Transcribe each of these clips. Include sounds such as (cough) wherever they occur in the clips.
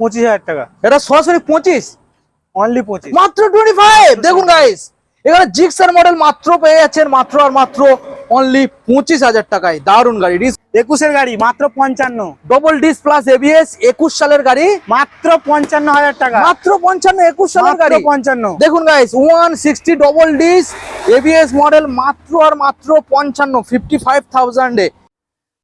পঁচিশ হাজার টাকা। এটা সরাসরি পঁচিশ? অনলি পঁচিশ। মাত্র টোয়েন্টি ফাইভ দেখুন গাইস এখানে জিক্সার মডেল মাত্র পেয়ে যাচ্ছেন মাত্র আর মাত্র অনলি পঁচিশ হাজার টাকায়। দারুণ গাড়ি। একুশের গাড়ি মাত্র পঞ্চান্ন। ডবল ডিস প্লাস এবিএস একুশ সালের গাড়ি? মাত্র পঞ্চান্ন হাজার টাকা। মাত্র পঞ্চান্ন একুশ সালের গাড়ি। পঞ্চান্ন। দেখুন guys one sixty double disc ABS model মাত্র আর মাত্র পঞ্চান্ন fifty five থাউজেন্ডে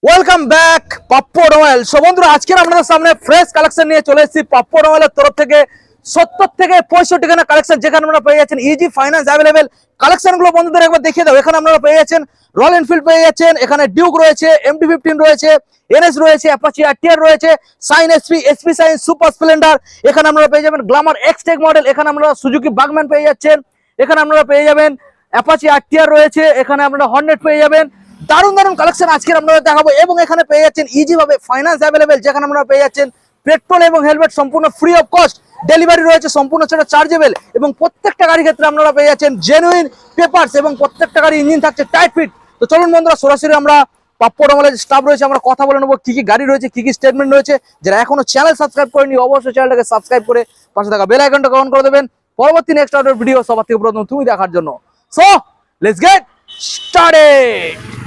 welcome back Pappo royal so বন্ধুরা, আজকের আপনাদের সামনে ফ্রেশ কালেকশন নিয়ে চলে এসেছি পাপ্পো রয়েলের তরফ থেকে। সত্তর থেকে পঁয়ষট্টি খানা কালেকশন যেখানে আপনারা পেয়ে যাচ্ছেন ইজি ফাইন্যান্স অ্যাভেলেবেল কালেকশনগুলো বন্ধুদের একবার দেখিয়ে দাও। এখানে আপনারা পেয়ে যাচ্ছেন রয়্যাল এনফিল্ড পেয়ে যাচ্ছেন। এখানে ডিউক রয়েছে এমটি ফিফটিন রয়েছে এনএস রয়েছে অ্যাপাচি আরটিআর রয়েছে Shine SP SP Shine super Splendor এখানে আপনারা পেয়ে যাবেন গ্লামার এক্সটেক মডেল এখানে আপনারা সুজুকি বাগম্যান পেয়ে যাচ্ছেন। এখানে আপনারা পেয়ে যাবেন অ্যাপাচি আরটিআর রয়েছে। এখানে আপনারা হর্নেট পেয়ে যাবেন। দারুণ দারুণ কালেকশন আজকের আপনারা দেখাবো এবং এখানে পেয়ে যাচ্ছেন ইজি ভাবে ফাইন্যান্স অ্যাভেলেবেল যেখানে আপনারা পেয়ে যাচ্ছেন পেট্রোল এবং হেলমেট সম্পূর্ণ ফ্রি অফ কস্ট ডেলিভারি রয়েছে সম্পূর্ণ সেটা চার্জেবল এবং প্রত্যেকটা গাড়ির ক্ষেত্রে আপনারা পেয়ে যাচ্ছেন জেনুইন পেপারস এবং প্রত্যেকটা গাড়ি ইঞ্জিন থাকছে টাইট ফিট তো চলুন বন্ধুরা, সরাসরি আমরা পাপ্পর আমলের স্টাফ রয়েছে, আমরা কথা বলে নেব কি কি গাড়ি রয়েছে, কি কি স্টেটমেন্ট রয়েছে। যারা এখনও চ্যানেল সাবস্ক্রাইব করেনি অবশ্যই চ্যানেলটাকে সাবস্ক্রাইব করে পাশে থাকা বেল আইকনটা অন করে দেবেন। পরবর্তী নেক্সট অর্ডার ভিডিও সবার থেকে প্রথম তুমি দেখার জন্য। সো লেটস গেট স্টার্টেড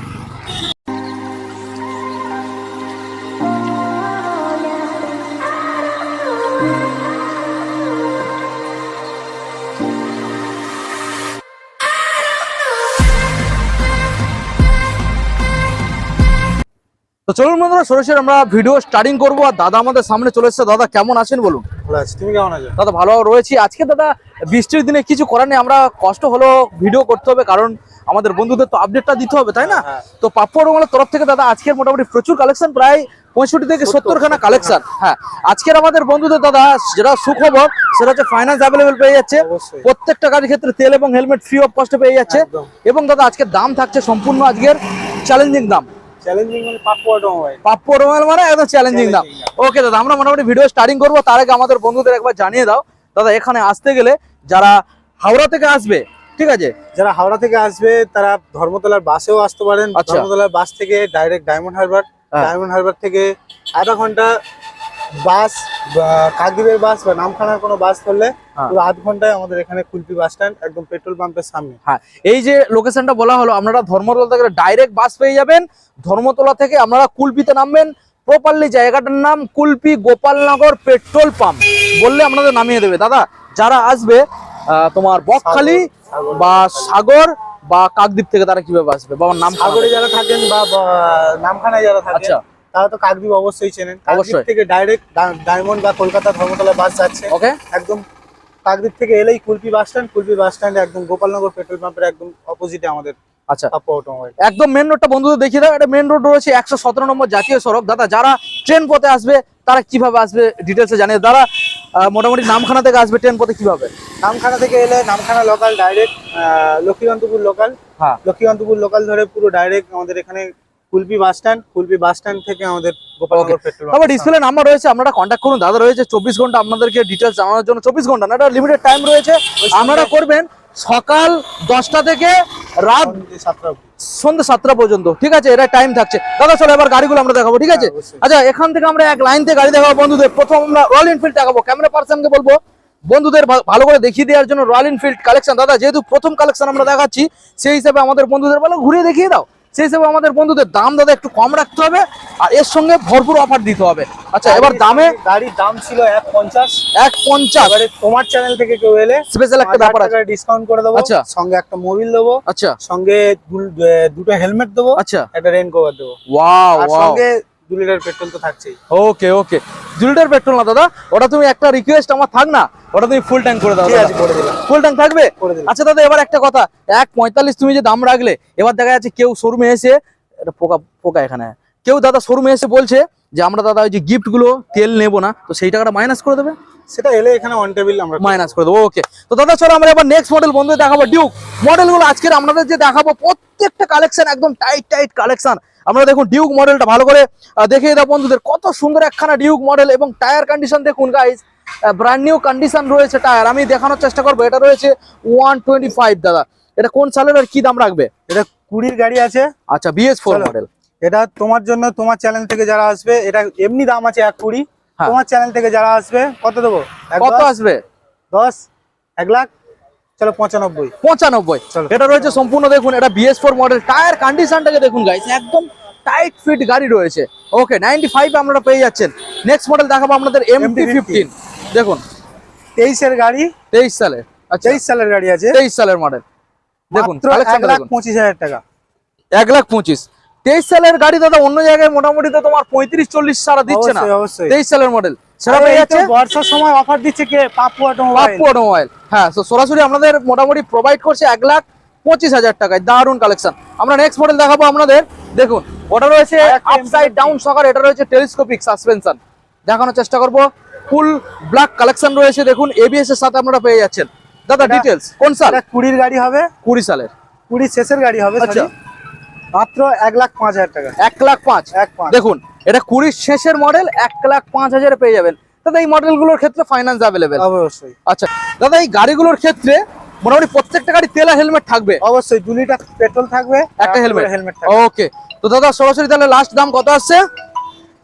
তো চলুন বন্ধুরা সরাসরি আমরা ভিডিও স্টার্টিং করব আর দাদা আমাদের সামনে চলে এসেছে। দাদা কেমন আছেন বলুন? ভালো আছি। তুমি কেমন আছো? দাদা ভালো রয়েছি। আজকে দাদা বৃষ্টির দিনে কিছু করার নেই আমরা কষ্ট হলো ভিডিও করতে হবে কারণ আমাদের বন্ধুদের তো আপডেটটা দিতে হবে তাই না? হ্যাঁ। তো পাপ্পু রঙলের তরফ থেকে দাদা আজকের মোটামুটি প্রচুর কালেকশন প্রায় পঁয়ষট্টি থেকে সত্তর খানা কালেকশন হ্যাঁ। আজকের আমাদের বন্ধুদের দাদা যেটা সুখবর সেটা হচ্ছে ফাইন্যান্স অ্যাভেলেবেল পেয়ে যাচ্ছে। প্রত্যেকটা গাড়ির ক্ষেত্রে তেল এবং হেলমেট ফ্রি অফ কস্টে পেয়ে যাচ্ছে। এবং দাদা আজকের দাম থাকছে সম্পূর্ণ আজকের চ্যালেঞ্জিং দাম। চ্যালেঞ্জিং মানে পাপ্পু রঙেল মানে একদম চ্যালেঞ্জিং দাম। ওকে দাদা আমরা মোটামুটি ভিডিও স্টার্টিং করব তার আগে আমাদের বন্ধুদের একবার জানিয়ে দাও। দাদা এখানে আসতে গেলে যারা হাওড়া থেকে আসবে ঠিক আছে যারা হাওড়া থেকে আসবে তারা ধর্মতলার বাসেও আসতে পারেন আচ্ছা। ধর্মতলার বাস থেকে ডাইরেক্ট ডায়মন্ড হারবার। ডায়মন্ড হারবার থেকে আধা ঘণ্টা বাস বা কাকদ্বীপের বাস বা নামখানার কোনো বাস ধরলে হ্যাঁ। পুরো আধ ঘন্টায় আমাদের এখানে কুলপি বাস স্ট্যান্ড একদম পেট্রোল পাম্পের সামনে হ্যাঁ এই যে লোকেশনটা বলা হলো আপনারা ধর্মতলা থেকে ডাইরেক্ট বাস পেয়ে যাবেন ধর্মতলা থেকে আপনারা কুলপিতে নামবেন প্রপারলি জায়গাটার নাম কুলপি গোপালনগর পেট্রোল পাম্প। বললে আপনাদের নামিয়ে দেবে। দাদা যারা আসবে তোমার বকখালি বা সাগর বা কাকদ্বীপ থেকে তারা কীভাবে আসবে? বাবার নাম সাগরে যারা থাকেন বা নামখানায় যারা থাকেন আচ্ছা। তারা তো কাকদ্বীপ অবশ্যই চেনেন। কাকদ্বীপ অবশ্যই। থেকে ডাইরেক্ট ডায়মন্ড বা কলকাতা ধর্মতলা বাস যাচ্ছে। ওকে একদম কাকদ্বীপ থেকে এলেই Kulpi bus stand Kulpi bus স্ট্যান্ডে একদম গোপালনগর পেট্রোল পাম্পের একদম অপোজিটে আমাদের। আচ্ছা। একদম মেন রোডটা বন্ধুদের দেখিয়ে দাও। এটা মেন রোড রয়েছে একশো সতেরো নম্বর জাতীয় সড়ক। দাদা যারা ট্রেন পথে আসবে তারা কীভাবে আসবে ডিটেলসে জানিয়ে আহ, মোটামুটি নামখানা থেকে আসবে ট্রেন পথে কীভাবে? নামখানা থেকে এলে Namkhana local direct Lakshmikantapur local হ্যাঁ। লক্ষ্মীকান্তপুর লোকাল ধরে পুরো ডাইরেক্ট আমাদের এখানে Kulpi bus stand Kulpi bus stand থেকে আমাদের গোপালনগর পেট্রোল তারপর ডিসপ্লে নাম্বার রয়েছে। আপনারা কন্ট্যাক্ট করুন। দাদা রয়েছে চব্বিশ ঘণ্টা। আপনাদেরকে ডিটেলস জানানোর জন্য চব্বিশ ঘণ্টা। না এটা লিমিটেড টাইম রয়েছে। আপনারা করবেন। সকাল দশটা থেকে রাত। সন্ধ্যে সাতটা পর্যন্ত। ঠিক আছে এটা টাইম থাকছে। দাদা চলো এবার গাড়িগুলো আমরা দেখাবো ঠিক আছে? হ্যাঁ, আচ্ছা এখান থেকে আমরা এক লাইন থেকে গাড়ি দেখাবো। বন্ধুদের প্রথম আমরা রয়্যাল এনফিল্ড দেখাবো। ক্যামেরা পার্সনকে বলব বন্ধুদের ভালো করে দেখিয়ে দেওয়ার জন্য রয়্যাল এনফিল্ড কালেকশন দাদা যেহেতু প্রথম কালেকশন আমরা দেখাচ্ছি সেই হিসাবে আমাদের বন্ধুদের ভালো ঘুরিয়ে দেখিয়ে দাও। সেই হিসেবে আমাদের বন্ধুদের দাম দাদা একটু কম রাখতে হবে আর এর সঙ্গে ভরপুর অফার দিতে হবে। আচ্ছা এবার দামে? গাড়ির দাম ছিল এক পঞ্চাশ। এক পঞ্চাশ? তোমার চ্যানেল থেকে কেউ এলে স্পেশাল একটা ব্যাপার আছে। ডিসকাউন্ট করে দেবো আচ্ছা। সঙ্গে একটা মোবিল দেবো আচ্ছা। সঙ্গে দুটো হেলমেট দেবো আচ্ছা। একটা রেন কভার দেবো ওয়াও সঙ্গে দু লিটার পেট্রোল তো থাকছেই। ওকে ওকে দু লিটার পেট্রোল না দাদা ওটা তুমি একটা রিকোয়েস্ট আমার থাক না ওটা তুমি ফুল ট্যাঙ্ক করে দাও ঠিক আছে করে দিলাম। ফুল ট্যাঙ্ক থাকবে? আচ্ছা দাদা এবার একটা কথা এক পঁয়তাল্লিশ তুমি যে দাম রাখলে এবার দেখা যাচ্ছে কেউ শোরুমে এসে এটা পোকা পোকা এখানে। কেউ দাদা শোরুমে এসে বলছে যে আমরা দাদা ওই যে গিফটগুলো তেল নেব না তো সেই টাকাটা মাইনাস করে দেবে? সেটা এলে এখানে অন টেবিল আমরা মাইনাস করে দেবো ওকে তো দাদা চলো আমরা এবার নেক্সট মডেল বন্ধু দেখাবো। ডিউক মডেলগুলো আজকের আপনাদের যে দেখাবো প্রত্যেকটা কালেকশন একদম টাইট টাইট কালেকশন আমরা দেখুন ডিউক মডেলটা ভালো করে দেখিয়ে দাও বন্ধুদের। কত সুন্দর একখানা ডিউক মডেল এবং টায়ার কন্ডিশন দেখুন গাইজ ব্র্যান্ড নিউ কন্ডিশন রয়েছে টায়ার আমি দেখানোর চেষ্টা করব। এটা রয়েছে ওয়ান দাদা। এটা কোন সালের আর কি দাম রাখবে? এটা কুড়ির গাড়ি আছে। আচ্ছা বিএস ফোর। মডেল এটা তোমার জন্য তোমার চ্যানেল থেকে যারা আসবে এটা এমনি দাম আছে এক কুড়ি। হ্যাঁ। তোমার চ্যানেল থেকে যারা আসবে কত দেবো? কত আসবে? দশ? এক লাখ? চলো পঁচানব্বই। পঁচানব্বই। এটা রয়েছে সম্পূর্ণ দেখুন এটা বিএস ফোর মডেল টায়ার কন্ডিশনটাকে দেখুন গাইস একদম টাইট ফিট গাড়ি রয়েছে। ওকে নাইনটি ফাইভ আপনারা পেয়ে যাচ্ছেন। নেক্সট মডেল দেখাবো আপনাদের এমটি MT-15 ফিফটিন দেখুন। তেইশের গাড়ি। তেইশ সালের আচ্ছা। তেইশ সালের গাড়ি আছে। তেইশ সালের মডেল দেখুন পঁচিশ হাজার টাকা। এক লাখ পঁচিশ। তেইশ সালের গাড়ি দাদা অন্য জায়গায় মোটামুটি তো তোমার পঁয়ত্রিশ চল্লিশ সারা দিচ্ছে না। তেইশ সালের মডেল সেটা পেয়ে যাচ্ছে? বর্ষার সময় অফার দিচ্ছে কে? পাপ্পু অটোমোবাইল অটোমোবাইল হ্যাঁ তো সরাসরি আপনাদের মোটামুটি প্রোভাইড করছে এক লাখ পঁচিশ হাজার টাকায়। দারুণ কালেকশন আমরা নেক্সট মডেল দেখাবো আপনাদের। দেখুন ওটা রয়েছে আপসাইড ডাউন সকার এটা রয়েছে টেলিস্কোপিক সাসপেনশন দেখানোর চেষ্টা করব। ফুল ব্ল্যাক কালেকশন রয়েছে দেখুন এবিএস এর সাথে আপনারা পেয়ে যাচ্ছেন। দাদা ডিটেলস কোন সাল? কুড়ির গাড়ি হবে। কুড়ি সালের। কুড়ির শেষের গাড়ি হবে আচ্ছা। মাত্র এক লাখ পাঁচ হাজার টাকা। এক লাখ পাঁচ। এক দেখুন এটা কুড়ির শেষের মডেল এক লাখ পাঁচ হাজারে পেয়ে যাবেন। দাদা এই মডেলগুলোর ক্ষেত্রে ফাইন্যান্স অ্যাভেলেবেল অবশ্যই। আচ্ছা দাদা এই গাড়িগুলোর ক্ষেত্রে মোটামুটি প্রত্যেকটা গাড়ি তেলা হেলমেট থাকবে? অবশ্যই দু লিটার পেট্রোল থাকবে একটা হেলমেট হেলমেট ওকে তো দাদা সরাসরি তাহলে লাস্ট দাম কত আসছে?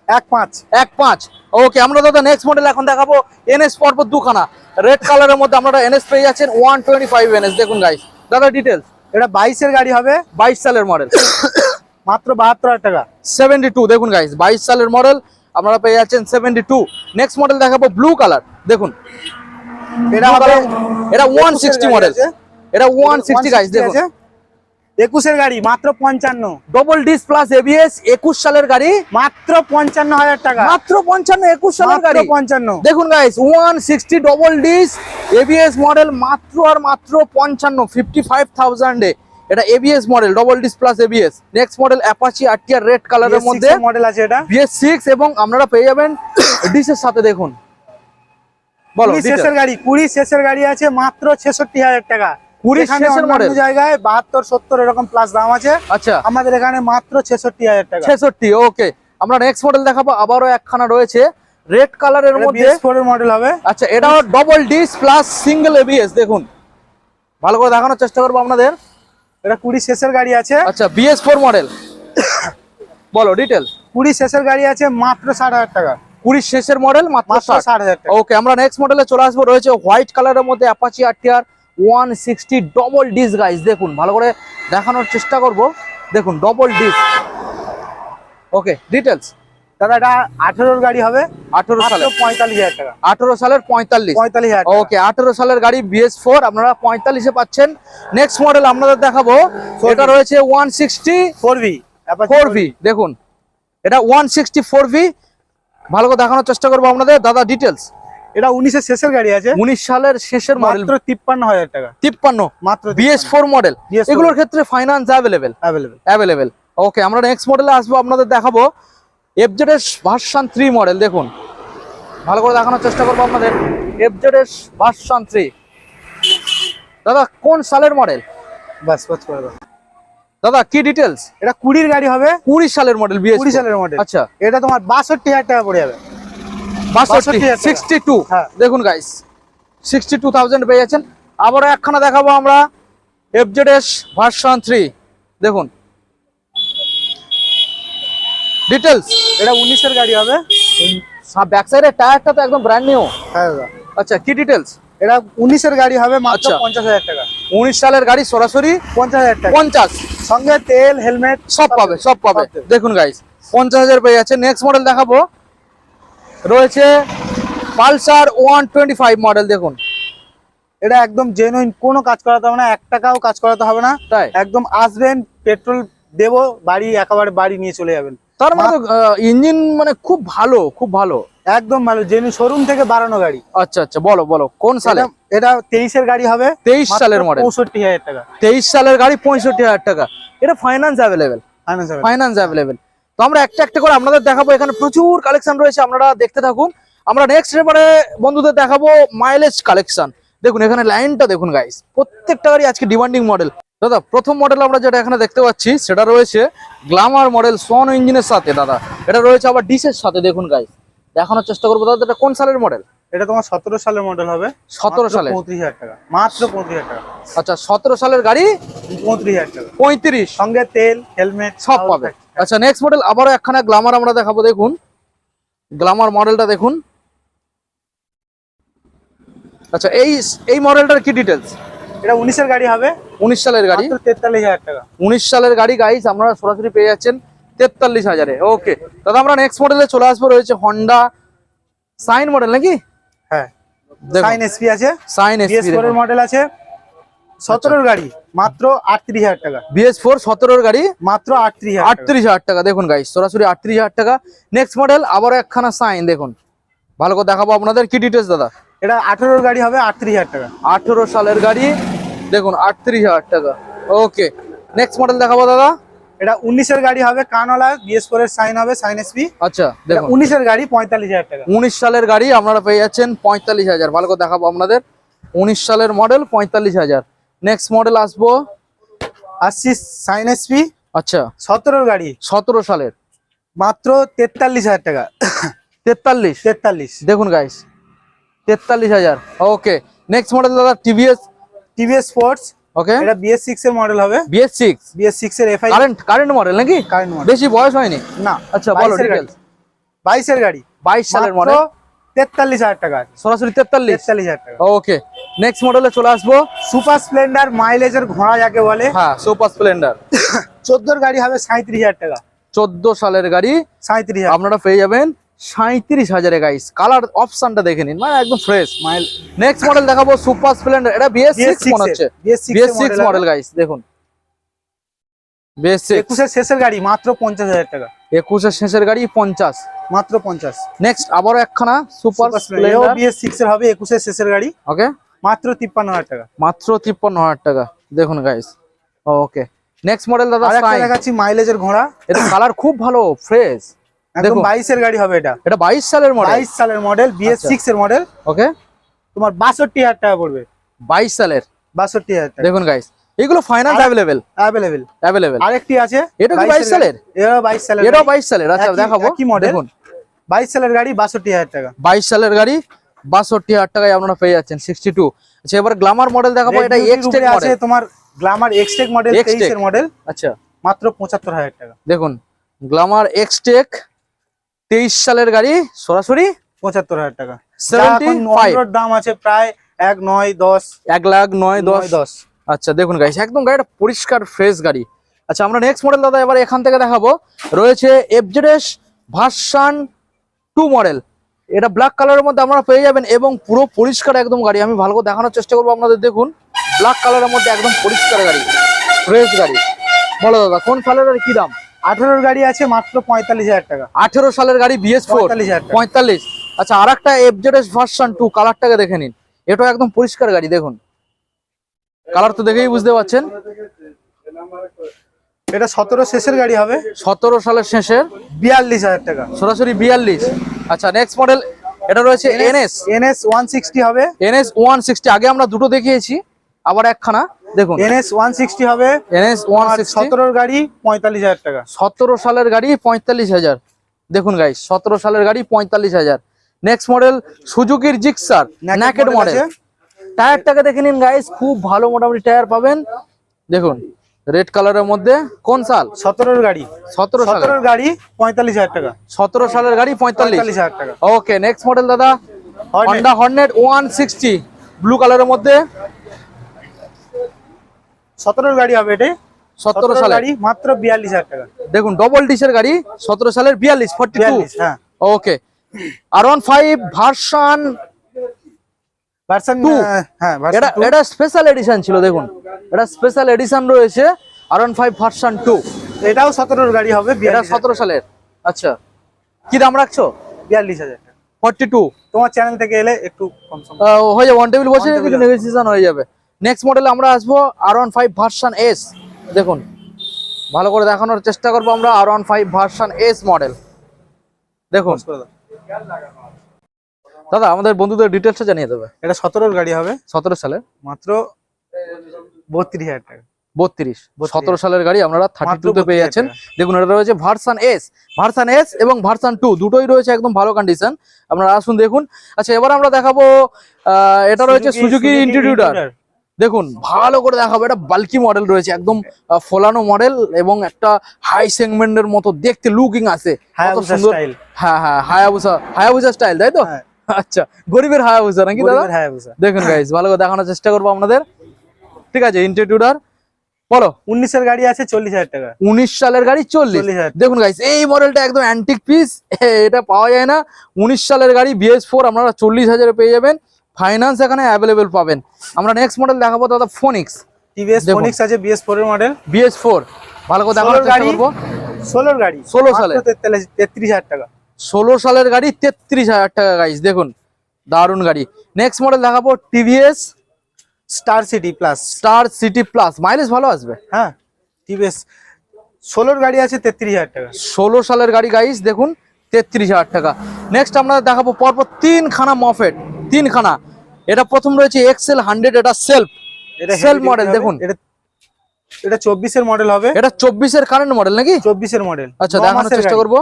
এক পাঁচ। এক পাঁচ। ওকে আমরা দাদা নেক্সট মডেল এখন দেখাবো এনএস পরপর দুখানা। রেড কালারের মধ্যে আপনারা এনএস পেয়ে যাচ্ছেন ওয়ান টোয়েন্টি ফাইভ এনএস দেখুন গাইস দাদা ডিটেলস এটা বাইশের গাড়ি হবে। বাইশ সালের মডেল মাত্র বাহাত্তর হাজার টাকা। সেভেন্টি টু দেখুন গাইস বাইশ সালের মডেল আপনারা পেয়ে যাচ্ছেন সেভেন্টি টু নেক্সট মডেল দেখাবো ব্লু কালার দেখুন। এটা ওয়ান সিক্সটি মডেল এটা ওয়ান সিক্সটি 160 দেখুন। একুশের গাড়ি মাত্র পঞ্চান্ন। ডবল ডিস প্লাস এবিএস একুশ সালের গাড়ি। মাত্র পঞ্চান্ন হাজার টাকা। মাত্র পঞ্চান্ন একুশ সালের গাড়ি। পঞ্চান্ন। দেখুন guys one sixty double disc ABS model মাত্র আর মাত্র পঞ্চান্ন ফিফটি ফাইভ থাউজেন্ডে এটা ABS model double disc plus ABS next model Apache RTR red কালারের মধ্যে। মডেল আছে এটা? বিএস সিক্স এবং আপনারা পেয়ে যাবেন ডিসের সাথে দেখুন। বলো শেষের গাড়ি কুড়ি শেষের গাড়ি আছে মাত্র ছেষট্টি হাজার টাকা। কুড়ি শেষের জায়গায় বাহাত্তর সত্তর এরকম প্লাস দাম আছে। আচ্ছা। আমাদের এখানে মাত্র ছেষট্টি হাজার টাকা। ছেষট্টি ওকে আমরা নেক্সট মডেল দেখাবো আবারও একখানা রয়েছে। রেড কালারের মধ্যে মডেল হবে। আচ্ছা এটাও double disc plus single ABS দেখুন। ভালো করে দেখানোর চেষ্টা করব আপনাদের। এটা কুড়ি শেষের গাড়ি আছে। আচ্ছা বিএস ফোর মডেল বলো ডিটেল কুড়ি শেষের গাড়ি আছে মাত্র ষাট হাজার টাকা। কুড়ির শেষের মডেল মাত্র ষাট? হাজার টাকা। ওকে আমরা নেক্সট মডেলে চলে আসব। রয়েছে হোয়াইট কালারের মধ্যে Apache RTR one sixty double disc guys দেখুন ভালো করে দেখানোর চেষ্টা করব। দেখুন ডবল ডিস ওকে ডিটেলস দাদা এটা আঠেরোর গাড়ি হবে। আঠেরো সালের। পঁয়তাল্লিশ হাজার টাকা। আঠেরো সালের পঁয়তাল্লিশ। পঁয়তাল্লিশ হাজার ওকে আঠেরো সালের গাড়ি বিএস ফোর আপনারা পঁয়তাল্লিশে পাচ্ছেন। নেক্সট মডেল আপনাদের দেখাবো। এটা রয়েছে one sixty four V four V দেখুন। এটা ওয়ান সিক্সটি ফোর ভি ভালো করে দেখানোর চেষ্টা করব আপনাদের। দাদা ডিটেলস এটা উনিশের শেষের গাড়ি আছে। উনিশ সালের শেষের মডেল মাত্র তিপ্পান্ন হাজার টাকা। তিপ্পান্ন। মাত্র বিএস ফোর মডেল BS4 এগুলোর ক্ষেত্রে finance available available available okay আমরা নেক্সট মডেলে আসব আপনাদের দেখাবো। এফজেডএস ভার্সান থ্রি মডেল দেখুন। ভালো করে দেখানোর চেষ্টা করব আপনাদের। এফজেডএস ভার্সান থ্রি দাদা কোন সালের মডেল বাস বাস করে দাদা কি ডিটেলস এটা কুড়ির গাড়ি হবে। কুড়ি সালের মডেল বিএস কুড়ি সালের মডেল আচ্ছা। এটা তোমার বাষট্টি হাজার টাকা পড়ে যাবে। বাষট্টি সিক্সটি টু হ্যাঁ। দেখুন গাইস সিক্সটি টু থাউজেন্ড পেয়ে যাচ্ছেন। আবারও একখানা দেখাবো আমরা এফজেডএস ভার্সন থ্রি দেখুন ডিটেলস এটা উনিশের গাড়ি হবে। ব্যাক সাইডের টায়ারটা তো একদম ব্র্যান্ড নিউ হ্যাঁ দাদা। আচ্ছা কি ডিটেলস এটা উনিশের গাড়ি হবে মাত্র আচ্ছা। পঞ্চাশ হাজার টাকা। উনিশ সালের গাড়ি সরাসরি? পঞ্চাশ হাজার টাকা। পঞ্চাশ। সঙ্গে তেল হেলমেট সব পাবে সব পাবে। পাবে। দেখুন গাইস পঞ্চাশ হাজার পেয়ে যাচ্ছে। নেক্সট মডেল দেখাবো। রয়েছে Pulsar one twenty five model দেখুন। এটা একদম জেনুইন কোনো কাজ করাতে হবে না এক টাকাও কাজ করাতে হবে না। তাই? একদম আসবেন পেট্রোল দেবো বাড়ি একেবারে বাড়ি নিয়ে চলে যাবেন। তার মানে ইঞ্জিন মানে খুব ভালো খুব ভালো। একদম ভালো জেনুইন শোরুম থেকে বাড়ানো গাড়ি। আচ্ছা আচ্ছা বলো বলো কোন সালে এটা- তেইশের গাড়ি হবে তেইশ সালের মডেল পঁয়ষট্টি হাজার টাকা। তেইশ সালের গাড়ি পঁয়ষট্টি হাজার টাকা। এটা ফাইন্যান্স অ্যাভেলেবেল। ফাইন্যান্স অ্যাভেলেবেল তো আমরা একটা একটা করে আপনাদের দেখাবো এখানে প্রচুর কালেকশন রয়েছে আপনারা দেখতে থাকুন। আমরা নেক্সট এবারে বন্ধুদের দেখাবো মাইলেজ কালেকশন দেখুন এখানে লাইনটা দেখুন গাইস প্রত্যেকটা গাড়ি আজকে ডিমান্ডিং মডেল দাদা প্রথম মডেল আমরা যেটা এখানে দেখতে পাচ্ছি সেটা রয়েছে গ্লামার মডেল সন ইঞ্জিনের সাথে দাদা। এটা রয়েছে আবার ডিসের সাথে দেখুন গাই দেখানোর চেষ্টা করব। দাদা এটা কোন সালের মডেল এটা তোমার সতেরো সালের মডেল হবে। সতেরো সালে পঁয়ত্রিশ হাজার টাকা। মাত্র পঁয়ত্রিশ হাজার টাকা। আচ্ছা সতেরো সালের গাড়ি? পঁয়ত্রিশ হাজার টাকা। পঁয়ত্রিশ। সঙ্গে তেল হেলমেট সব পাবে। আচ্ছা নেক্সট মডেল আবারও একখানা গ্লামার আমরা দেখাবো দেখুন। গ্লামার মডেলটা দেখুন। আচ্ছা এই এই মডেলটার কি ডিটেলস এটা উনিশের গাড়ি হবে। উনিশ সালের গাড়ি। তেতাল্লিশ হাজার টাকা। উনিশ সালের গাড়ি গাইস আপনারা সরাসরি পেয়ে যাচ্ছেন তেতাল্লিশ হাজারে। ওকে দাদা আমরা নেক্সট মডেলে চলে আসব রয়েছে হন্ডা সাইন মডেল নাকি? হ্যাঁ। সাইন এসপি আছে। সাইন এর মডেল আছে। সতেরোর গাড়ি মাত্র আটত্রিশ হাজার টাকা। বিএস ফোর সতেরোর গাড়ি? মাত্র আটত্রিশ। আটত্রিশ হাজার টাকা দেখুন গাইস সরাসরি আটত্রিশ হাজার টাকা। নেক্সট মডেল আবার একখানা সাইন দেখুন। ভালো করে দেখাবো আপনাদের কি ডিটেলস দাদা? এটা আঠেরোর গাড়ি হবে আটত্রিশ হাজার টাকা। আঠেরো সালের গাড়ি দেখুন আটত্রিশ হাজার টাকা। ওকে নেক্সট মডেল দেখাবো দাদা। এটা উনিশের গাড়ি হবে কানওয়ালা বিএস ফোর এর সাইন হবে সাইন এসপি আচ্ছা দেখুন। উনিশের গাড়ি পঁয়তাল্লিশ হাজার টাকা। উনিশ সালের গাড়ি আপনারা পেয়ে যাচ্ছেন পঁয়তাল্লিশ হাজার। ভালো করে দেখাবো আপনাদের। উনিশ সালের মডেল পঁয়তাল্লিশ হাজার। নেক্সট মডেল আসব। আসছি সাইন এসপি আচ্ছা। সতেরোর গাড়ি। সতেরো সালের। মাত্র তেতাল্লিশ হাজার টাকা। তেতাল্লিশ। তেতাল্লিশ। দেখুন গাইস তেতাল্লিশ হাজার। ওকে নেক্সট মডেল দাদা টিভিএস টিভিএস স্পোর্টস ওকে। এটা বিএস সিক্স এর মডেল হবে। বিএস সিক্স বিএস সিক্স এর এফআই কারেন্ট কারেন্ট মডেল নাকি? কারেন্ট মডেল বেশি বয়স হয়নি? না আচ্ছা বলো 22 এর গাড়ি। ডিটেলস বাইশের গাড়ি। বাইশ সালের মডেল তেতাল্লিশ হাজার টাকা। সরাসরি তেতাল্লিশ? তেতাল্লিশ হাজার টাকা। ওকে নেক্সট মডেলে চলে আসব। সুপার স্প্লেন্ডার মাইলেজের ঘোড়া যাকে বলে। হ্যাঁ সুপার স্প্লেন্ডার চোদ্দোর গাড়ি হবে সাঁত্রিশ হাজার টাকা। চোদ্দ সালের গাড়ি। সাঁত্রিশ আপনারা পেয়ে যাবেন সাঁত্রিশ হাজারে গাইস কালার অপশনটা দেখে নিন মানে একদম ফ্রেশ মাইল নেক্সট মডেল দেখাবো সুপার স্প্লেন্ডার এটা বিএস সিক্স মনে হচ্ছে। বিএস সিক্স মডেল গাইস দেখুন। একুশের শেষের গাড়ি মাত্র পঞ্চাশ হাজার টাকা। একুশের শেষের গাড়ি পঞ্চাশ। মাত্র পঞ্চাশ। নেক্সট আবারও একখানা সুপার বিএস সিক্স এর হবে একুশের শেষের গাড়ি। ওকে মাত্র তিপ্পান্ন হাজার টাকা। মাত্র তিপ্পান্ন হাজার টাকা দেখুন গাইস ওকে নেক্সট মডেল দাদা দেখাচ্ছি মাইলেজের ঘোড়া। এটা কালার খুব ভালো ফ্রেশ একদম দেখুন। বাইশের গাড়ি হবে এটা। এটা বাইশ সালের মডেল বাইশ সালের মডেল আচ্ছা। এর মডেল ওকে তোমার বাষট্টি হাজার টাকা পড়বে। বাইশ সালের? টাকা। দেখুন গাইস এগুলো ফাইনান্স আরেকটি আছে। এটা কি 22 সালের? সালের সালের। আচ্ছা দেখাবো। একই model। দেখুন। বাইশ সালের গাড়ি বাষট্টি হাজার টাকা। বাইশ সালের গাড়ি বাষট্টি হাজার টাকায় আপনারা পেয়ে যাচ্ছেন সিক্সটি টু আচ্ছা এবার গ্লামার মডেল দেখাবো। এটা এক্সটেক আছে তোমার গ্লামার এক্সটেক মডেল। মডেল আচ্ছা। মাত্র পঁচাত্তর হাজার টাকা। দেখুন গ্লামার এক্সটেক তেইশ সালের গাড়ি সরাসরি পঁচাত্তর হাজার টাকা। যা 75 এখন অন্যর দাম আছে প্রায় এক নয় দশ। এক লাখ নয় দশ। দশ। আচ্ছা দেখুন গাড়ি একদম গাড়িটা পরিষ্কার ফ্রেশ গাড়ি। আচ্ছা আমরা নেক্সট মডেল দাদা এবার এখান থেকে দেখাবো। রয়েছে এফজেডএস ভার্সান টু মডেল এটা ব্ল্যাক কালারের মধ্যে আপনারা পেয়ে যাবেন এবং পুরো পরিষ্কার একদম গাড়ি। আমি ভালো করে দেখানোর চেষ্টা করব আপনাদের দেখুন। ব্ল্যাক কালারের মধ্যে একদম পরিষ্কার গাড়ি ফ্রেশ গাড়ি। বলো দাদা কোন সালের আর কি দাম? আঠেরোর গাড়ি আছে মাত্র পঁয়তাল্লিশ হাজার টাকা। আঠেরো সালের গাড়ি বিএস ফোর পঁয়তাল্লিশ হাজার পঁয়তাল্লিশ। আচ্ছা আর একটা এফজেডএস ভার্সন টু কালারটাকে দেখে নিন। এটা একদম পরিষ্কার গাড়ি দেখুন। কালার তো দেখেই বুঝতে পারছেন এটা সতেরো শেষের গাড়ি হবে। সতেরো সালের শেষের? বিয়াল্লিশ হাজার টাকা। সরাসরি বিয়াল্লিশ। আচ্ছা নেক্সট মডেল এটা রয়েছে এনএস এনএস ওয়ান সিক্সটি হবে। এনএস ওয়ান সিক্সটি আগে আমরা দুটো দেখিয়েছি আবার একখানা। দেখুন। এনএস ওয়ান সিক্সটি হবে। এনএস ওয়ান সতেরোর গাড়ি পঁয়তাল্লিশ হাজার টাকা। সতেরো সালের গাড়ি পঁয়তাল্লিশ হাজার। দেখুন গাইস সতেরো সালের গাড়ি পঁয়তাল্লিশ হাজার। নেক্সট মডেল সুজুকির জিক্সার ন্যাকেড মডেল। টায়ারটাকে দেখে নিন গাইস খুব ভালো মোটামুটি টায়ার পাবেন। দেখুন রেড কালারের মধ্যে কোন সাল? সতেরোর গাড়ি। সতেরো সতেরোর গাড়ি পঁয়তাল্লিশ হাজার টাকা। সতেরো সালের গাড়ি পঁয়তাল্লিশ। হাজার টাকা। ওকে নেক্সট মডেল দাদা। Honda Hornet one sixty blue কালারের মধ্যে সতেরোর গাড়ি হবে এটাই সতেরো সালের। গাড়ি মাত্র বিয়াল্লিশ হাজার টাকা। দেখুন ডবল ডিসের গাড়ি সতেরো সালের বিয়াল্লিশ ফর্টি হ্যাঁ। Okay R one five version. হ্যাঁ এটা এটা স্পেশাল এডিশন ছিল দেখুন। এটা স্পেশাল এডিশন রয়েছে R one five version two এটাও সতেরোর গাড়ি হবে এটা সতেরো সালের। আচ্ছা। কি দাম রাখছো? বিয়াল্লিশ হাজার ফর্টি টু তোমার চ্যানেল থেকে এলে একটু কম হয়ে যাবে ওয়ান টেবিল বসে নেগোসিয়েশন হয়ে যাবে। নেক্সট মডেলে আমরা আসব R one five version S দেখুন ভালো করে দেখানোর চেষ্টা করব আমরা R one five version S model দেখুন। দাদা আমাদের বন্ধুদের ডিটেলসটা জানিয়ে দেবে। এটা সতেরোর গাড়ি হবে। সতেরো সালে মাত্র বত্রিশ হাজার টাকা। বত্রিশ। সতেরো সালের গাড়ি আপনারা থার্টি মাত্র টু পেয়ে যাচ্ছেন। দেখুন এটা রয়েছে ভার্সান এস ভার্সান এস এবং ভার্সান টু দুটোই রয়েছে একদম ভালো কন্ডিশন আপনারা আসুন দেখুন। আচ্ছা এবার আমরা দেখাবো এটা রয়েছে সুজুকি ইন্টিটিউটার দেখুন ভালো করে দেখাবো। এটা বাল্কি মডেল রয়েছে একদম ফোলানো মডেল এবং একটা হাই সেগমেন্টের মতো দেখতে লুকিং আছে। হ্যাঁ হ্যাঁ হায়াবুসা হায়াবুসা স্টাইল তাই তো? হ্যাঁ। আচ্ছা গরিবের হায়াবুসা নাকি দাদা? দেখুন গাইস ভালো করে দেখানোর চেষ্টা করব আপনাদের। ঠিক আছে ইন্টারটিউডার বলো। উনিশের গাড়ি আছে চল্লিশ হাজার টাকা। উনিশ সালের গাড়ি চল্লিশ। 40,000 দেখুন গাইস এই মডেলটা একদম অ্যান্টিক পিস (laughs) এটা পাওয়া যায় না। উনিশ সালের গাড়ি বিএস ফোর আপনারা চল্লিশ হাজারে পেয়ে যাবেন। ফাইন্যান্স এখানে অ্যাভেলেবেল পাবেন। আমরা নেক্সট মডেল দেখাবো দাদা ফোনিক্স টিভিএস ফোনিক্স আছে বিএস ফোর এর মডেল বিএস ফোর ভালো করে দেখানোর চেষ্টা গাড়ি। করব। ষোলোর গাড়ি। 16 সালে। তেত্রিশ হাজার টাকা। ষোলো সালের গাড়ি তেত্রিশ হাজার টাকা গাইস দেখুন। দারুণ গাড়ি। নেক্সট মডেল দেখাবো TVS Star City plus Star City plus mileage ভালো আসবে? হ্যাঁ টিভিএস ষোলোর গাড়ি আছে তেত্রিশ হাজার টাকা। ষোলো সালের গাড়ি গাইস দেখুন তেত্রিশ হাজার টাকা। নেক্সট আমরা দেখাবো পরপর তিনখানা মফেট তিনখানা। এটা প্রথম রয়েছে এক্সেল হান্ড্রেড এটা সেলফ এটা সেল heavy মডেল দেখুন। এটা এটা চব্বিশের মডেল হবে। এটা চব্বিশের কারেন্ট মডেল নাকি? চব্বিশের মডেল আচ্ছা দেখানোর চেষ্টা করব।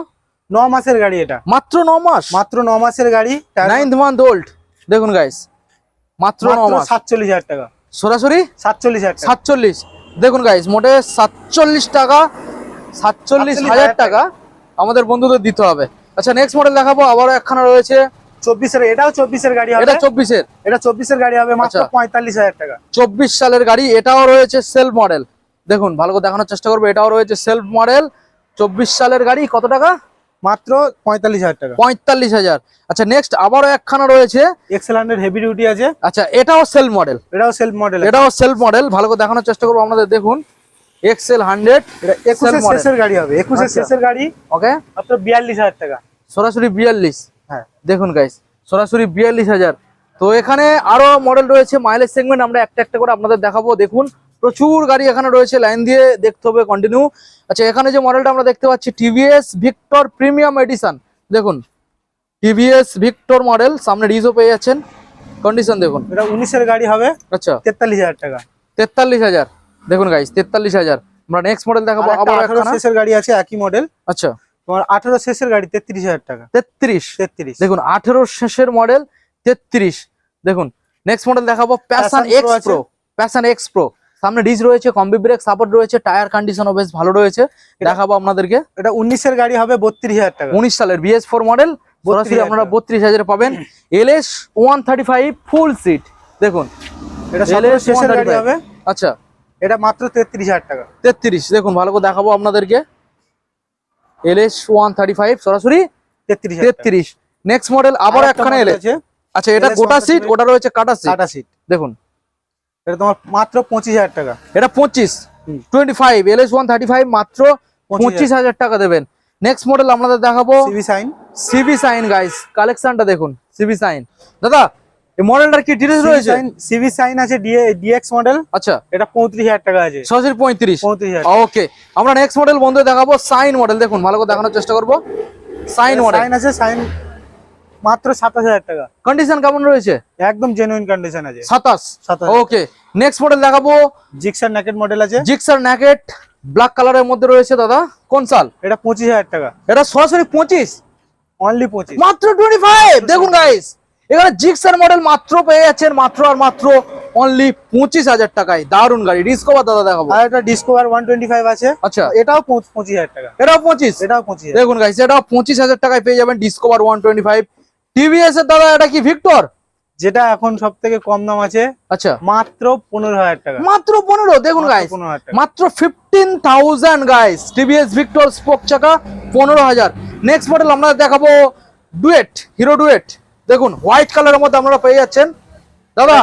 ন মাসের গাড়ি এটা। মাত্র ন মাস? মাত্র ন মাসের গাড়ি। নাইন্থ মান্থ ওল্ড দেখুন গাইস মাত্র ন মাস। সাতচল্লিশ হাজার টাকা। সরাসরি? সাতচল্লিশ হাজার সাতচল্লিশ। দেখুন গাইস মোটে সাতচল্লিশ টাকা সাতচল্লিশ হাজার টাকা। আমাদের বন্ধুদের দিতে হবে। আচ্ছা নেক্সট মডেল দেখাবো। আবারও একখানা রয়েছে চব্বিশের এটাও চব্বিশের গাড়ি হবে। এটা চব্বিশের? এটা চব্বিশের গাড়ি হবে মাত্র আচ্ছা। পঁয়তাল্লিশ হাজার টাকা। চব্বিশ সালের গাড়ি এটাও রয়েছে সেলফ মডেল। দেখুন ভালো করে দেখানোর চেষ্টা করব এটাও রয়েছে সেলফ মডেল। চব্বিশ সালের গাড়ি কত টাকা? মাত্র পঁয়তাল্লিশ হাজার টাকা। পঁয়তাল্লিশ হাজার। আচ্ছা নেক্সট আবারও একখানা রয়েছে। এক্সেল হান্ড্রেড হেভি ডিউটি আছে। আচ্ছা এটাও সেলফ মডেল। এটাও সেলফ মডেল এটাও সেলফ মডেল। ভালো করে দেখানোর চেষ্টা করব আপনাদের দেখুন। এক্সেল হান্ড্রেড এটা একুশের শেষের গাড়ি হবে একুশের আচ্ছা। শেষের গাড়ি। ওকে মাত্র বিয়াল্লিশ হাজার টাকা। সরাসরি বিয়াল্লিশ। হ্যাঁ দেখুন গাইস সরাসরি বিয়াল্লিশ হাজার। তো এখানে আরও মডেল রয়েছে মাইলেজ সেগমেন্ট আমরা একটা একটা করে আপনাদের দেখাবো। দেখুন প্রচুর গাড়ি এখানে রয়েছে লাইন দিয়ে দেখতে হবে কন্টিনিউ আচ্ছা এখানে যে মডেলটা আমরা দেখতে পাচ্ছি টিভিএস ভিক্টর প্রিমিয়াম এডিশন দেখুন টিভিএস ভিক্টর মডেল সামনে ডিজও পেয়ে যাচ্ছেন। কন্ডিশন দেখুন। এটা উনিশের গাড়ি হবে আচ্ছা। তেতাল্লিশ হাজার টাকা। তেতাল্লিশ হাজার। দেখুন গাইস তেতাল্লিশ হাজার। আমরা নেক্সট মডেল দেখাবো আবার শেষের গাড়ি আছে একই মডেল আচ্ছা। তোমার আঠারো শেষের গাড়ি তেত্রিশ হাজার টাকা। তেত্রিশ? তেত্রিশ। দেখুন আঠেরো শেষের মডেল তেত্রিশ। দেখুন নেক্সট মডেল দেখাবো Passion X. Pro Passion X Pro সামনে ডিস রয়েছে কম্বি ব্রেক সাপোর্ট রয়েছে টায়ার কন্ডিশনও বেশ ভালো রয়েছে। দেখাবো আপনাদেরকে। এটা উনিশের গাড়ি হবে বত্রিশ হাজার টাকা। উনিশ সালের বিএস ফোর মডেল সরাসরি আপনারা বত্রিশ হাজারে পাবেন। LS one thirty five full seat দেখুন এটা শেষের গাড়ি হবে। আচ্ছা। এটা মাত্র তেত্রিশ হাজার টাকা। তেত্রিশ। দেখুন ভালো করে দেখাবো আপনাদেরকে। এলএস ওয়ান থার্টি ফাইভ সরাসরি তেত্রিশ তেত্রিশ। নেক্সট মডেল আবার একখানে এলে আচ্ছা এটা গোটা সিট ওটা রয়েছে কাটা সিট টাটা সিট দেখুন। এটা তোমার মাত্র পঁচিশ হাজার টাকা। এটা পঁচিশ। Twenty five L S one thirty five মাত্র পঁচিশ হাজার। টাকা দেবেন। নেক্সট মডেল আপনাদের দেখাবো। CB Shine CB Shine guys কালেকশনটা দেখুন। সিবি সাইন দাদা এই মডেলটার কি ডিটেলস রয়েছে? সিভি সাইন আছে ডিএক্স মডেল আচ্ছা। এটা পঁয়ত্রিশ হাজার টাকা আছে। সরাসরি পঁয়ত্রিশ। পঁয়ত্রিশ হাজার ওকে আমরা নেক্সট মডেল বন্ধু দেখাবো সাইন মডেল দেখুন ভালো করে দেখানোর চেষ্টা করব। সাইন মডেল সাইন আছে সাইন মাত্র সাতাশ হাজার টাকা। কন্ডিশন কেমন রয়েছে? একদম জেনুইন কন্ডিশন আছে। সাতাশ। সাতাশ। ওকে নেক্সট মডেল দেখাবো। জিক্সার ন্যাকেট মডেল আছে। জিক্সার ন্যাকেট ব্ল্যাক কালারের মধ্যে রয়েছে দাদা। কোন সাল? এটা পঁচিশ হাজার টাকা। এটা সরাসরি পঁচিশ? অনলি পঁচিশ। মাত্র টোয়েন্টি ফাইভ দেখুন গাইস এখানে জিক্সার মডেল মাত্র পেয়ে যাচ্ছেন মাত্র আর মাত্র অনলি পঁচিশ হাজার টাকায়। দারুণ গাড়ি। ডিসকভার দাদা দেখাবো। আর এটা ডিসকভার ওয়ান টোয়েন্টি ফাইভ আছে। আচ্ছা। এটাও পঁচ- পঁচিশ হাজার টাকা। এটাও পঁচিশ? এটাও পঁচিশ দেখুন গাইস এটাও পঁচিশ হাজার টাকায় পেয়ে যাবেন Discover one twenty five TVS এর দাদা এটা কি ভিক্টর যেটা এখন সব থেকে কম দাম আছে। আচ্ছা। মাত্র পনেরো হাজার টাকা। মাত্র পনেরো দেখুন গাইস মাত্র fifteen thousand guys TVS Victor spoke চাকা পনেরো হাজার। নেক্সট মডেল আমরা দেখাবো ডুয়েট হিরো ডুয়েট দেখুন হোয়াইট কালারের মধ্যে আপনারা পেয়ে যাচ্ছেন। দাদা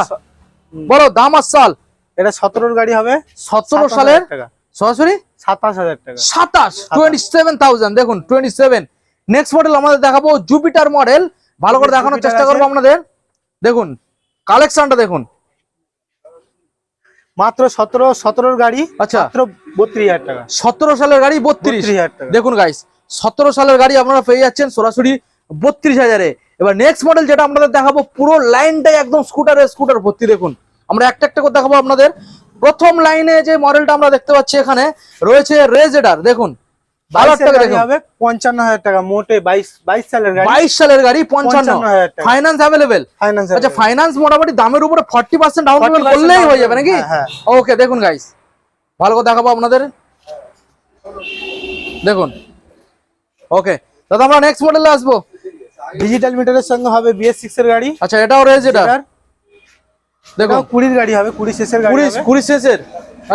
বলো দাম আর সাল? এটা সতেরোর গাড়ি হবে। সতেরো সালের? সরাসরি? সাতাশ হাজার টাকা। সাতাশ টোয়েন্টি সেভেন থাউজেন্ড দেখুন টোয়েন্টি সেভেন নেক্সট মডেল আমাদের দেখাবো জুপিটার মডেল ভালো করে দেখানোর চেষ্টা করব আপনাদের। দেখুন কালেকশনটা দেখুন। মাত্র সতেরো সতেরোর গাড়ি আচ্ছা। বত্রিশ হাজার টাকা। সতেরো সালের গাড়ি বত্রিশ। হাজার টাকা। দেখুন গাইস সতেরো সালের গাড়ি আপনারা পেয়ে যাচ্ছেন সরাসরি বত্রিশ হাজারে। এবার নেক্সট মডেল যেটা আপনাদের দেখাবো পুরো লাইনটাই একদম স্কুটারে স্কুটার ভর্তি দেখুন। আমরা একটা একটা করে দেখাবো আপনাদের। প্রথম লাইনে যে মডেলটা আমরা দেখতে পাচ্ছি এখানে রয়েছে রেজেডার দেখুন। পঞ্চান্ন হাজার টাকা মোটে বাইশ বাইশ সালের গাড়ি। বাইশ সালের গাড়ি পঞ্চান্ন। ফাইন্যান্স অ্যাভেলেবেল আচ্ছা ফাইন্যান্স মোটামুটি দামের উপরে ফর্টি পার্সেন্ট ডাউন পেমেন্ট করলেই হয়ে যাবে নাকি? হ্যাঁ, ওকে দেখুন গাইস ভালো করে দেখাবো আপনাদের। দেখুন। ওকে দাদা আমরা নেক্সট মডেলে আসব। ডিজিটাল মিটারের সঙ্গে হবে বিএস সিক্স এর গাড়ি। আচ্ছা এটাও রয়েছে এটা? এটাও কুড়ির গাড়ি হবে কুড়ি শেষের গাড়ি কুড়ি শেষের?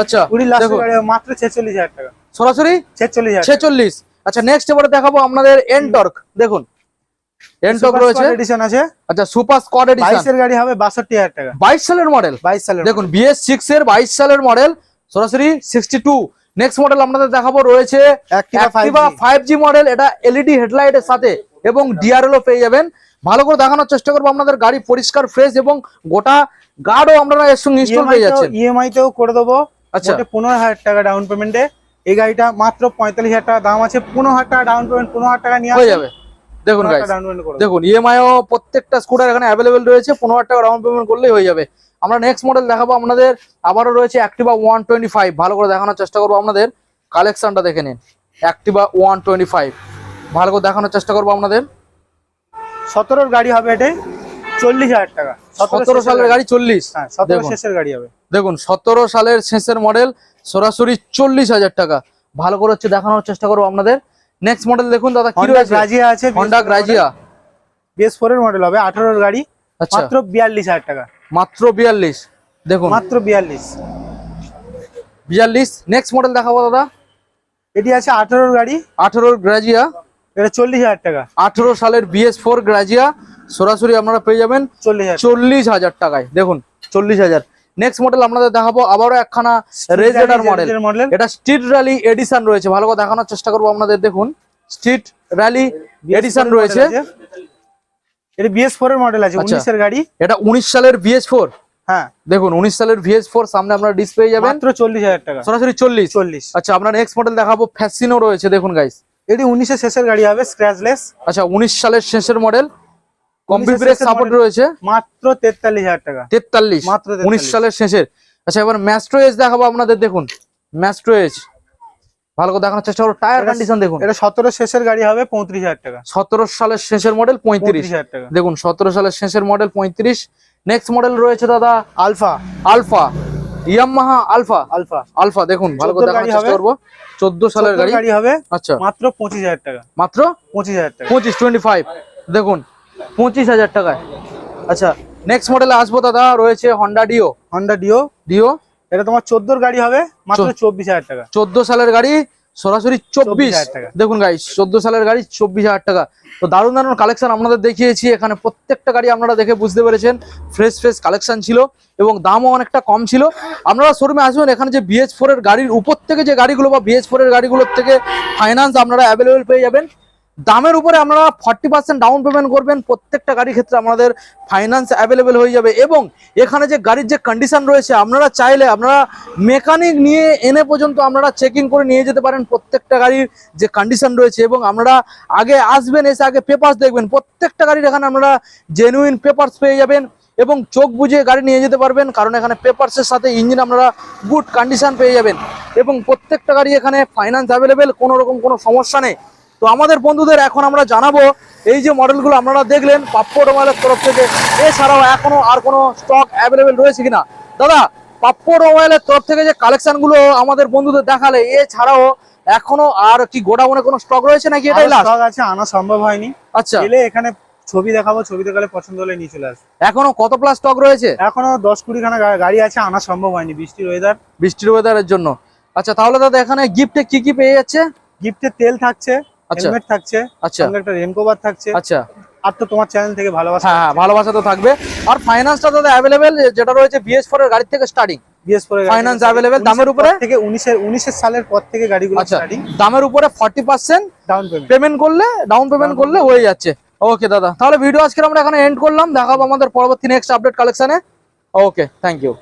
আচ্ছা কুড়ি দেখুন। গাড়ি মাত্র ছেচল্লিশ হাজার টাকা। সরাসরি? ছেচল্লিশ হাজার ছেচল্লিশ। আচ্ছা নেক্সট এবারে দেখাবো আপনাদের এনটর্ক দেখুন। এনটর্ক রয়েছে। এডিশন আছে। আচ্ছা সুপার স্কোয়াড এডিশন বাইশের গাড়ি হবে বাষট্টি হাজার টাকা। বাইশ সালের মডেল বাইশ সালের দেখুন বিএস সিক্স এর বাইশ সালের মডেল সরাসরি সিক্সটি টু নেক্সট মডেল আপনাদের দেখাবো রয়েছে Activa 5G five G model এটা এলইডি হেডলাইট এর সাথে। এবং ডিআরএলও পেয়ে যাবেন। ভালো করে দেখানোর চেষ্টা করব আপনাদের গাড়ি পরিষ্কার ফ্রেশ এবং গোটা গার্ডও আপনারা এর সঙ্গে ইনস্টল পেয়ে যাচ্ছেন। ইএমআই তেও করে দেবো। আচ্ছা। পনেরো হাজার টাকা ডাউন পেমেন্টে এই গাড়িটা মাত্র পঁয়তাল্লিশ হাজার টাকা দাম আছে। পনেরো হাজার টাকা ডাউন পেমেন্ট পনেরো হাজার টাকা নিয়ে হয়ে যাবে। দেখুন। দেখুন ইএমআইও প্রত্যেকটা স্কুটার এখানে অ্যাভেলেবেল রয়েছে। পনেরো হাজার টাকা ডাউন পেমেন্ট করলেই হয়ে যাবে। আমরা নেক্সট মডেল দেখাবো আপনাদের। আবারও রয়েছে অ্যাক্টিভা ওয়ান টোয়েন্টি ফাইভ ভালো করে দেখানোর চেষ্টা করব আপনাদের। কালেকশনটা দেখে নিন। অ্যাক্টিভা ওয়ান টোয়েন্টি ফাইভ ভালো করে দেখানোর চেষ্টা করব আপনাদের। সতেরোর গাড়ি হবে এটাই চল্লিশ হাজার টাকা। সতেরো সালের গাড়ি। চল্লিশ। হ্যাঁ সতেরো দেখুন। শেষের গাড়ি হবে। দেখুন সতেরো সালের শেষের মডেল সরাসরি চল্লিশ হাজার টাকা। ভালো করে হচ্ছে দেখানোর চেষ্টা করব আপনাদের। নেক্সট মডেল দেখুন দাদা কি হন্ডা রয়েছে? গ্রাজিয়া আছে হন্ডা গ্রাজিয়া বিএস ফোর এর মডেল হবে আঠারোর গাড়ি আচ্ছা। মাত্র বিয়াল্লিশ হাজার টাকা। মাত্র বিয়াল্লিশ। দেখুন। মাত্র বিয়াল্লিশ। বিয়াল্লিশ। নেক্সট মডেল দেখাবো দাদা। এটি আছে আঠারোর গাড়ি। আঠেরোর গ্রাজিয়া এটা চল্লিশ হাজার টাকা। আঠেরো সালের বিএস ফোর গ্রাজিয়া সরাসরি আপনারা পেয়ে যাবেন চল্লিশ হাজার টাকায়। দেখুন চল্লিশ হাজার। নেক্সট মডেল আপনাদের দেখাবো আবারও একখানা রেজেডার মডেল এটা স্ট্রিট র্যালি এডিশন রয়েছে। ভালো করে দেখানোর চেষ্টা করব আপনাদের দেখুন। স্ট্রিট র্যালি এডিশন রয়েছে। এটা বিএস ফোর এর মডেল আছে আচ্ছা। গাড়ি। এটা উনিশ সালের বিএস ফোর হ্যাঁ। দেখুন উনিশ সালের ভিএস ফোর সামনে আপনারা ডিসপ্লে যাবেন। মাত্র চল্লিশ হাজার টাকা। সরাসরি চল্লিশ। চল্লিশ। আচ্ছা আমরা নেক্সট মডেল দেখাবো ফ্যাসিনো রয়েছে। দেখুন গাইস এটি উনিশের শেষের গাড়ি হবে স্ক্র্যাচলেস আচ্ছা উনিশ সালের শেষের মডেল সাপোর্ট রয়েছে? মাত্র তেতাল্লিশ হাজার টাকা। তেতাল্লিশ। মাত্র উনিশ সালের শেষের। আচ্ছা এবার ম্যাস্ট্রো এজ দেখাবো আপনাদের দেখুন। ম্যাস্ট্রো এজ ভালো করে দেখানোর চেষ্টা করো টায়ার কন্ডিশন দেখুন। এটা সতেরো শেষের গাড়ি হবে পঁয়ত্রিশ হাজার টাকা। সতেরো সালের শেষের মডেল পঁয়ত্রিশ। হাজার টাকা। দেখুন সতেরো সালের শেষের মডেল পঁয়ত্রিশ। নেক্সট মডেল রয়েছে দাদা Alpha Alpha Yamaha Alpha. Alpha. Alpha দেখুন ভালো করে 14 চেষ্টা সালের গাড়ি। গাড়ি হবে। আচ্ছা। মাত্র পঁচিশ হাজার টাকা। মাত্র? টাকা। দেখুন টাকায়। আচ্ছা নেক্সট মডেলে আসব দাদা রয়েছে Honda Dio Honda Dio Dio এটা তোমার চোদ্দোর গাড়ি হবে মাত্র চো- চব্বিশ হাজার টাকা। চোদ্দ সালের গাড়ি সরাসরি চব্বিশ। 24,000 টাকা। দেখুন গাড়ি চোদ্দ সালের গাড়ি চব্বিশ হাজার টাকা। তো দারুণ দারুণ কালেকশন আপনাদের দেখিয়েছি। এখানে প্রত্যেকটা গাড়ি আপনারা দেখে বুঝতে পেরেছেন। ফ্রেশ ফ্রেশ কালেকশন ছিল এবং দামও অনেকটা কম ছিল। আপনারা শোরুমে আসবেন এখানে যে বিএস ফোর এর গাড়ির উপর থেকে যে গাড়িগুলো বা বিএস ফোর এর গাড়িগুলোর থেকে ফাইন্যান্স আপনারা অ্যাভেলেবেল পেয়ে যাবেন। দামের উপরে আপনারা ফর্টি পার্সেন্ট ডাউন পেমেন্ট করবেন। প্রত্যেকটা গাড়ির ক্ষেত্রে আমাদের ফাইন্যান্স অ্যাভেলেবেল হয়ে যাবে এবং এখানে যে গাড়ির যে কন্ডিশন রয়েছে, আপনারা চাইলে আপনারা মেকানিক নিয়ে এনে পর্যন্ত আপনারা চেকিং করে নিয়ে যেতে পারেন প্রত্যেকটা গাড়ির যে কন্ডিশন রয়েছে এবং আপনারা আগে আসবেন, এসে আগে পেপার্স দেখবেন। প্রত্যেকটা গাড়ির এখানে আপনারা জেনুইন পেপার্স পেয়ে যাবেন এবং চোখ বুঝে গাড়ি নিয়ে যেতে পারবেন, কারণ এখানে পেপারসের সাথে ইঞ্জিন আপনারা গুড কন্ডিশন পেয়ে যাবেন। এবং প্রত্যেকটা গাড়ি এখানে ফাইন্যান্স অ্যাভেলেবেল কোনো রকম কোনো সমস্যা নেই। তো আমাদের বন্ধুদের এখন আমরা জানাব এই যে মডেলগুলো আপনারা দেখলেন পাপ্পো রোমালের তরফ থেকে। এছাড়াও এখনও আর কোনো স্টক অ্যাভেলেবেল রয়েছে কিনা? দাদা পাপ্পো রোমালের তরফ থেকে যে কালেকশনগুলো আমাদের বন্ধুদের দেখালে এছাড়াও এখনও আর কি গোডাউনে কোনো স্টক রয়েছে নাকি এটাই লাস্ট স্টক আছে আনা সম্ভব হয়নি। আচ্ছা। এলে এখানে ছবি দেখাবো ছবি দেখালে পছন্দ হলে নিয়ে চলে আসবে। এখনও কত প্লাস স্টক রয়েছে? এখনও দশ কুড়ি খানা গাড়ি আছে আনা সম্ভব হয়নি বৃষ্টির ওয়েদার বৃষ্টির ওয়েদারের জন্য। আচ্ছা তাহলে দাদা এখানে গিফটে কি কি পেয়ে যাচ্ছে? গিফটে তেল থাকছে হেলমেট থাকছে আচ্ছা। একটা রেনকোভার থাকছে। আচ্ছা। আর তো তোমার চ্যানেল থেকে ভালোবাসা হ্যাঁ হ্যাঁ ভালোবাসা তো থাকবে। আর ফাইন্যান্সটা দাদা অ্যাভেলেবেল যেটা রয়েছে বিএস ফোর এর গাড়ি থেকে স্টার্টিং available, দামের উপরে? থেকে সালের পর থেকে গাড়িগুলো আচ্ছা স্টার্টিং দামের উপরে forty percent down payment payment করলে ডাউন পেমেন্ট করলে হয়ে যাচ্ছে। ওকে দাদা। তাহলে ভিডিও আজকে আমরা এখানে এন্ড করলাম। দেখাবো আমাদের পরবর্তী নেক্সট আপডেট কালেকশনে ওকে থ্যাংক ইউ